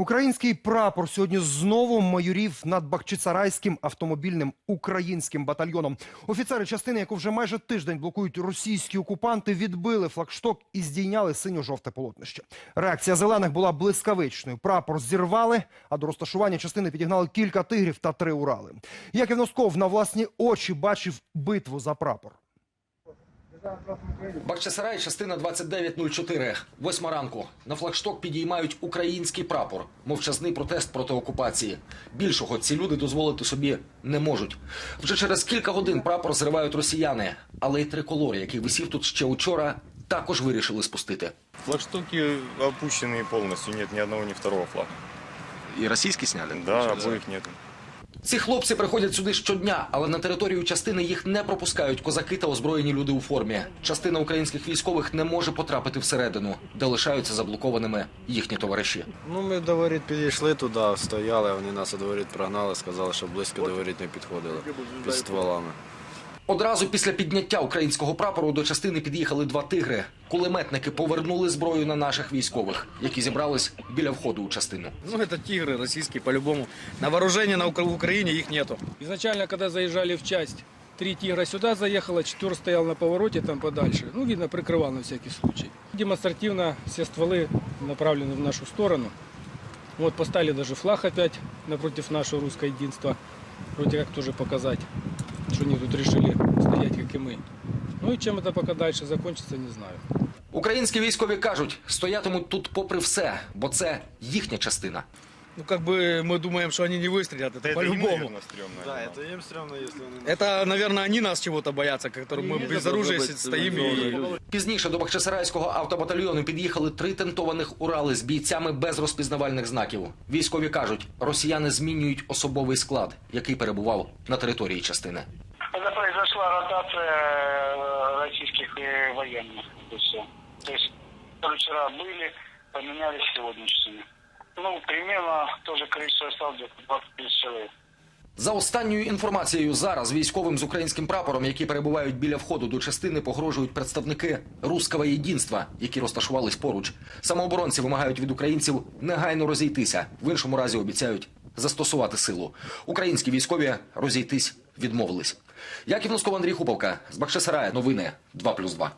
Український прапор сьогодні знову майорів над Бахчисарайським автомобільним українським батальйоном. Офіцери частини, яку вже майже тиждень блокують російські окупанти, відбили флагшток і здійняли синьо-жовте полотнище. Реакція зелених була блискавичною. Прапор зірвали, а до розташування частини підігнали кілька тигрів та три урали. Яків Носков на власні очі бачив битву за прапор. Бахчисарай, частина 2904. Восьма ранку. На флагшток підіймають український прапор. Мовчазний протест проти окупації. Більшого ці люди дозволити собі не можуть. Вже через кілька годин прапор зривають росіяни. Але й триколор, який висів тут ще учора, також вирішили спустити. Флагштоки опущенные полностью, нет ни одного, ни второго флага. И российский сняли? Да, обоих нет. Ці хлопці приходять сюди щодня, але на територію частини їх не пропускають козаки та озброєні люди у формі. Частина українських військових не може потрапити всередину, де лишаються заблокованими їхні товариші. Ну, ми до воріт підійшли туди, стояли, вони нас до воріт прогнали, сказали, що близько до воріт не підходили під стволами. Одразу після підняття українського прапору до частини під'їхали два тигри. Кулеметники повернули зброю на наших військових, які зібрались біля входу у частину. Ну, это тигры российские по-любому. На вооружение на Укра- в Украине их нету. Изначально, когда заезжали в часть, три тигра сюда заехало, четвертый стоял на повороте там подальше. Ну, видно, прикрывал на всякий случай. Демонстративно все стволы направлены в нашу сторону. Вот поставили даже флаг опять напротив нашего русского единства. Вроде как тоже показать, что они тут решили стоять, как и мы. Ну и чем это пока дальше закончится, не знаю. Українські військові кажуть, стоятимуть тут попри все, бо це їхня частина Ну, как бы мы думаем, что они не выстрелят. Это, Да это им, по-любому. наверное, стрёмно. Да, но- це їм стрімно, якщо вони... Это, наверное, они нас чего-то боятся, которые мы без оружия си- стоим и... Пізніше до Бахчисарайського автобатальйону під'їхали три тентованих Урали з бійцями без розпізнавальних знаків. Військові кажуть, росіяни змінюють особовий склад, який перебував на території частини. Это произошла ротация э, российских э, военных. И все. То есть, которые вчера были, поменялись сегодняшними. Ну, примерно тоже количество где-то 20 тысяч человек. За останньою інформацією, зараз військовим з українським прапором, які перебувають біля входу до частини, погрожують представники руского єдинства, які розташувались поруч. Самооборонці вимагають від українців негайно розійтися. В іншому разі обіцяють застосувати силу. Українські військові розійтись відмовились. Яків Носков, Андрій Хуповка з Бахчисарая. Новини 2+,2.